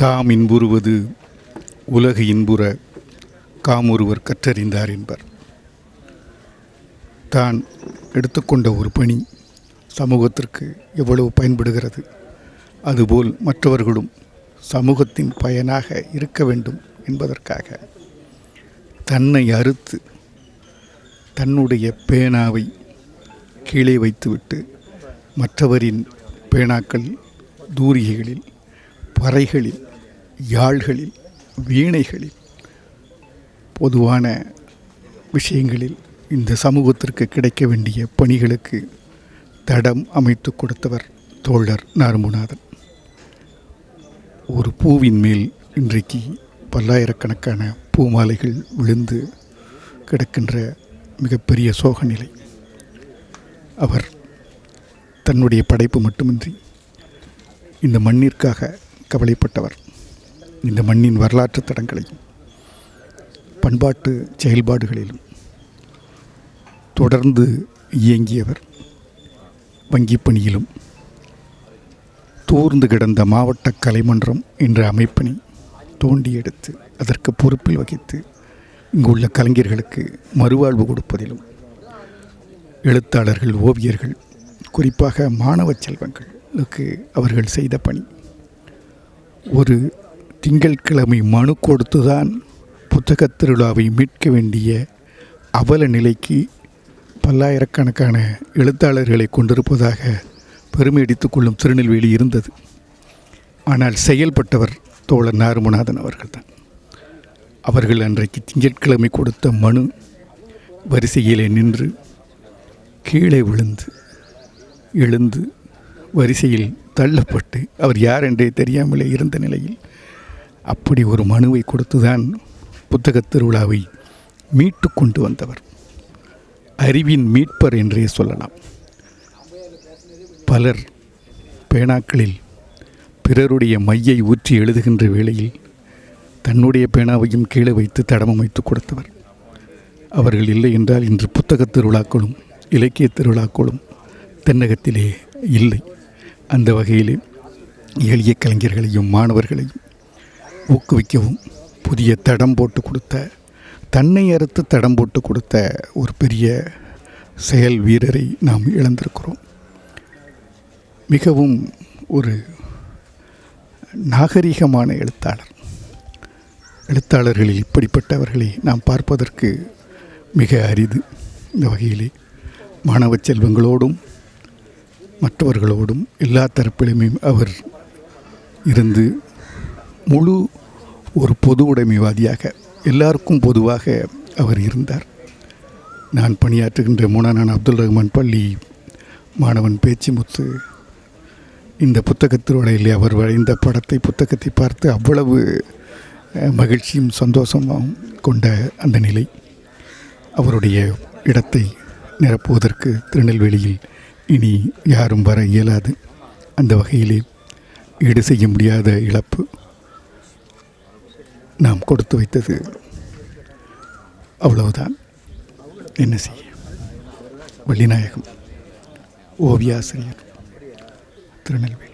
தாம் இன்புறுவது உலகு இன்புற காமொருவர் கற்றறிந்தார் என்பர். தான் எடுத்துக்கொண்ட ஒரு பணி சமூகத்திற்கு எவ்வளவு பயன்படுகிறது. அதுபோல் மற்றவர்களும் சமூகத்தின் பயனாக இருக்க வேண்டும் என்பதற்காக தன்னை அறுத்து தன்னுடைய பேனாவை கீழே வைத்துவிட்டு மற்றவரின் பேனாக்கள் தூரிகைகளில் பறைகளில் யாழ்களில் வீணைகளில் பொதுவான விஷயங்களில் இந்த சமூகத்திற்கு கிடைக்க வேண்டிய பணிகளுக்கு தடம் அமைத்து கொடுத்தவர் தோழர் நார்முநாதன். ஒரு பூவின் மேல் இன்றைக்கு பல்லாயிரக்கணக்கான பூமாலைகள் விழுந்து கிடக்கின்ற மிகப்பெரிய சோக நிலை அவர் தன்னுடைய படைப்பு மட்டுமின்றி இந்த மண்ணிற்காக கவலைப்பட்டவர். இந்த மண்ணின் வரலாற்று தடங்களையும் பண்பாட்டு செயல்பாடுகளிலும் தொடர்ந்து இயங்கியவர் வங்கிப் பணியிலும் தூர்ந்து கிடந்த மாவட்ட கலைமன்றம் என்ற அமைப்பினை தோண்டி எடுத்து அதற்கு பொறுப்பில் வகித்து இங்குள்ள கலைஞர்களுக்கு மறுவாழ்வு கொடுப்பதிலும் எழுத்தாளர்கள் ஓவியர்கள் குறிப்பாக மாணவ செல்வங்களுக்கு அவர்கள் செய்த பணி ஒரு திங்கட்கிழமை மனு கொடுத்துதான் புத்தகத் திருவிழாவை மீட்க வேண்டிய அவல நிலைக்கு பல்லாயிரக்கணக்கான எழுத்தாளர்களை கொண்டிருப்பதாக பெருமை கொள்ளும் திருநெல்வேலி இருந்தது. ஆனால் செயல்பட்டவர் தோழர் நாருமநாதன் அவர்கள்தான். அவர்கள் அன்றைக்கு திங்கட்கிழமை கொடுத்த மனு வரிசையிலே நின்று கீழே விழுந்து எழுந்து வரிசையில் தள்ளப்பட்டு அவர் யார் என்றே தெரியாமலே இருந்த நிலையில் அப்படி ஒரு மனுவை கொடுத்துதான் புத்தகத் திருவிழாவை மீட்டு கொண்டு வந்தவர். அறிவின் மீட்பர் என்றே சொல்லலாம். பலர் பேனாக்களில் பிறருடைய மையை ஊற்றி எழுதுகின்ற வேளையில் தன்னுடைய பேனாவையும் கீழே வைத்து தடம் அமைத்து கொடுத்தவர். அவர்கள் இல்லை என்றால் இன்று புத்தகத் திருவிழாக்களும் இலக்கிய திருவிழாக்களும் தென்னகத்திலே இல்லை. அந்த வகையிலே எளிய கலைஞர்களையும் மாணவர்களையும் ஊக்குவிக்கவும். புதிய தடம் போட்டு கொடுத்த தன்னை அறுத்து தடம் போட்டு கொடுத்த ஒரு பெரிய செயல் வீரரை நாம் இழந்திருக்கிறோம். மிகவும் ஒரு நாகரிகமான எழுத்தாளர். எழுத்தாளர்களில் இப்படிப்பட்டவர்களை நாம் பார்ப்பதற்கு மிக அரிது. இந்த வகையிலே மாணவ செல்வங்களோடும் மற்றவர்களோடும் எல்லா தரப்பிலுமே அவர் இருந்து முழு ஒரு பொது உடைமைவாதியாக எல்லாருக்கும் பொதுவாக அவர் இருந்தார். நான் பணியாற்றுகின்ற மூனானான் அப்துல் ரஹ்மான் பள்ளி மாணவன் பேச்சிமுத்து. இந்த புத்தகத் அவர் வரைந்த படத்தை புத்தகத்தை பார்த்து அவ்வளவு மகிழ்ச்சியும் சந்தோஷமும் கொண்ட அந்த நிலை. அவருடைய இடத்தை நிரப்புவதற்கு திருநெல்வேலியில் இனி யாரும் வர இயலாது. அந்த வகையிலே ஈடு செய்ய முடியாத இழப்பு. நாம் கொடுத்து வைத்தது. அவ்வளவுதான். என்ன செய்ய? வள்ளிநாயகம் ஓவியாசிரியர் திருநெல்வேலி.